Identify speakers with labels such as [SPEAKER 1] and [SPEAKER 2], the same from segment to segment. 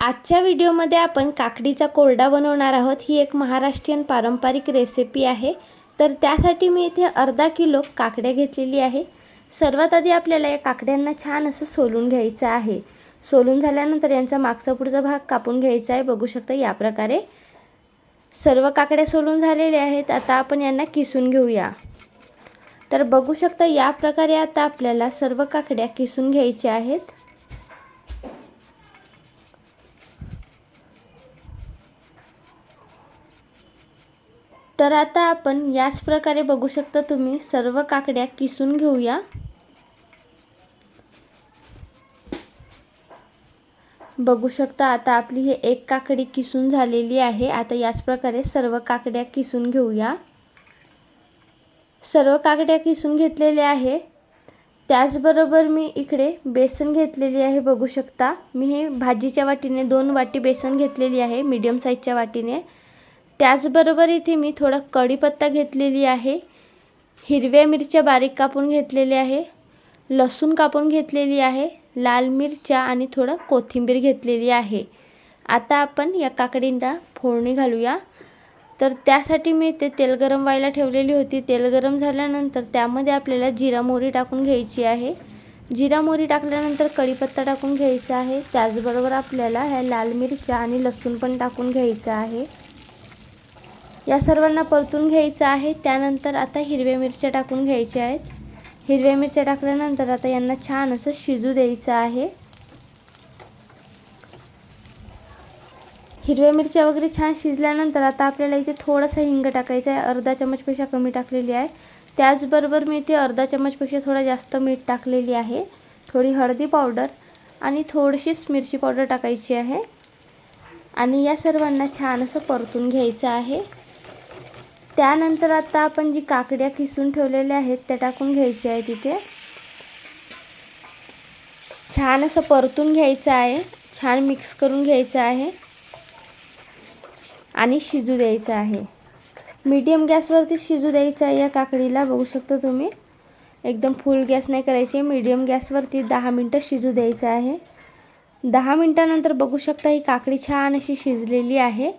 [SPEAKER 1] आजच्या व्हिडिओमध्ये आपण काकडीचा कोरडा बनवणार आहोत. ही एक महाराष्ट्रीयन पारंपरिक रेसिपी आहे. तर त्यासाठी मी इथे अर्धा किलो काकड्या घेतलेली आहे. सर्वात आधी आपल्याला या काकड्यांना छान असं सोलून घ्यायचं आहे. सोलून झाल्यानंतर यांचा मागचा पुढचा भाग कापून घ्यायचा आहे. बघू शकता या प्रकारे. सर्व काकड्या सोलून झालेल्या आहेत. आता आपण यांना किसून घेऊया. तर बघू शकता या प्रकारे आता आपल्याला सर्व काकड्या किसून घ्यायच्या आहेत. तर आता आपण याच प्रकारे बघू शकता तुम्ही. सर्व काकड्या किसून घेऊया. बघू शकता आता आपली हे एक काकडी किसून झालेली आहे. आता याच प्रकारे सर्व काकड्या किसून घेऊया. सर्व काकड्या किसून घेतलेल्या आहे. त्याचबरोबर मी इकडे बेसन घेतलेली आहे बघू शकता. मी हे भाजीच्या वाटीने दोन वाटी बेसन घेतलेली आहे मीडियम साईजच्या वाटीने. त्याचबरोबर इथे मी थोडा कढीपत्ता घेतलेली आहे हिरव्या मिरच्या बारीक कापून घेतलेल्या आहे लसूण कापून घेतलेली आहे लाल मिरच्या आणि थोडं कोथिंबीर घेतलेली आहे. आता आपण या काकडींना फोडणी घालूया. तर त्यासाठी मी ते तेल गरम व्हायला ठेवलेली होती. तेल गरम झाल्यानंतर त्यामध्ये आपल्याला जिरा मोहरी टाकून घ्यायची आहे. जिरा मोहरी टाकल्यानंतर कढीपत्ता टाकून घ्यायचा आहे. त्याचबरोबर आपल्याला ह्या लाल मिरच्या आणि लसूण पण टाकून घ्यायचं आहे. या सर्वांना परतून घ्यायचं आहे. त्यानंतर आता हिरव्या मिरच्या टाकून घ्यायच्या आहेत. हिरव्या मिरच्या टाकल्यानंतर आता यांना छान असं शिजू द्यायचं आहे. हिरव्या मिरच्या वगैरे छान शिजल्यानंतर आता आपल्याला इथे थोडासा हिंग टाकायचा आहे. अर्धा चमचपेक्षा कमी टाकलेली आहे. त्याचबरोबर मी इथे अर्धा चमचपेक्षा थोडा जास्त मीठ टाकलेली आहे. थोडी हळदी पावडर आणि थोडीशीच मिरची पावडर टाकायची आहे. आणि या सर्वांना छान असं परतून घ्यायचं आहे. त्यानंतर आता आपण जी काकड्या किसून ठेवलेल्या आहेत त्या टाकून घ्यायच्या आहे तिथे. छान असं परतून घ्यायचं आहे. छान मिक्स करून घ्यायचं आहे. आणि शिजू द्यायचं आहे. मीडियम गॅसवरती शिजू द्यायचं आहे या काकडीला. बघू शकता तुम्ही. एकदम फुल गॅस नाही करायची. मीडियम गॅसवरती दहा मिनटं शिजू द्यायचं आहे. दहा मिनटानंतर बघू शकता ही काकडी छान अशी शिजलेली आहे.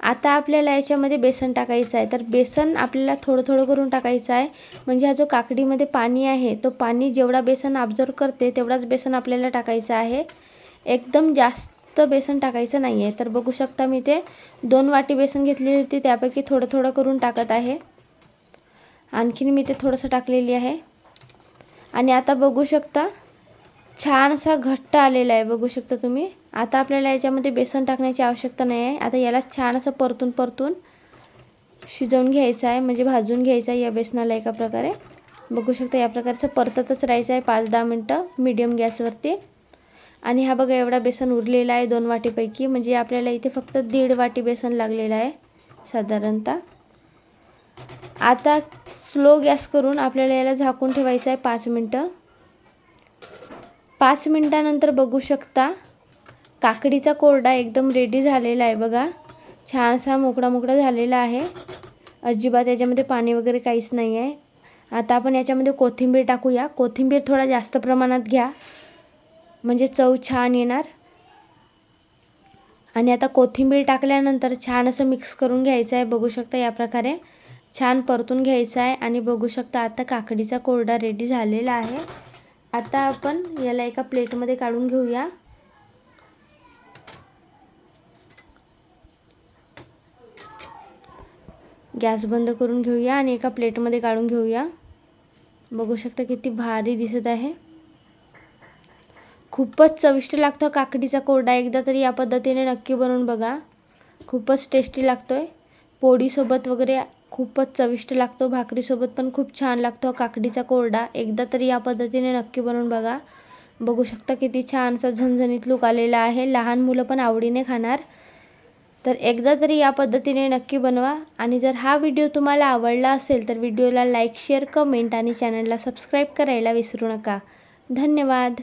[SPEAKER 1] आता आपल्याला याच्यामध्ये बेसन टाकायचं आहे. तर बेसन आपल्याला थोडं थोडं करून टाकायचं आहे. म्हणजे हा जो काकडीमध्ये पाणी आहे तो पाणी जेवढा बेसन ऑब्झर्व करते तेवढाच बेसन आपल्याला टाकायचं आहे. एकदम जास्त बेसन टाकायचं नाही आहे. तर बघू शकता मी ते दोन वाटी बेसन घेतलेली होती. त्यापैकी थोडं थोडं करून टाकत आहे. आणखीन मी ते थोडंसं टाकलेली आहे. आणि आता बघू शकता छान असा घट्ट आलेला आहे बघू शकता तुम्ही. आता आपल्याला याच्यामध्ये बेसन टाकण्याची आवश्यकता नाही आहे. आता याला छान असं परतून परतून शिजवून घ्यायचं आहे. म्हणजे भाजून घ्यायचं आहे या बेसनाला एका प्रकारे. बघू शकता या प्रकारचं परततच राहायचं आहे पाच दहा मिनटं मीडियम गॅसवरती. आणि हा बघा एवढा बेसन उरलेला आहे दोन वाटीपैकी. म्हणजे आपल्याला इथे फक्त दीड वाटी बेसन लागलेलं आहे साधारणतः. आता स्लो गॅस करून आपल्याला याला झाकून ठेवायचं आहे पाच मिनटं. पाच मिनटानंतर बघू शकता. काकडीचा कोरडा एकदम रेडी झालेला आहे बघा. छान असा मोकळा मोकळा झालेला आहे. अजिबात याच्यामध्ये पाणी वगैरे काहीच नाही आहे. आता आपण याच्यामध्ये कोथिंबीर टाकूया. कोथिंबीर थोडा जास्त प्रमाणात घ्या. म्हणजे चव छान येणार. आणि आता कोथिंबीर टाकल्यानंतर छान असं मिक्स करून घ्यायचं आहे. बघू शकता या प्रकारे. छान परतून घ्यायचं आहे. आणि बघू शकता आता काकडीचा कोरडा रेडी झालेला आहे. आता आपण याला एका प्लेटमध्ये काढून घेऊया. गॅस बंद करून घेऊया आणि एका प्लेटमध्ये काढून घेऊया. बघू शकता किती भारी दिसत आहे. खूपच चविष्ट लागतो काकडीचा कोरडा. एकदा तरी या पद्धतीने नक्की बनवून बघा. खूपच टेस्टी लागतो आहे पोळीसोबत वगैरे खूपच चविष्ट लागतो भाकरीसोबत पण खूप छान लागतो काकडीचा कोरडा. एकदा तरी या पद्धतीने नक्की बनवून बघा. बघू शकता किती छान असा झणझणीत लूक आलेला आहे. लहान मुलं पण आवडीने खाणार. तर एकदा तरी या पद्धतीने नक्की बनवा. आणि जर हा व्हिडिओ तुम्हाला आवडला असेल तर व्हिडिओला लाईक शेअर कमेंट आणि चॅनलला सबस्क्राईब करायला विसरू नका. धन्यवाद.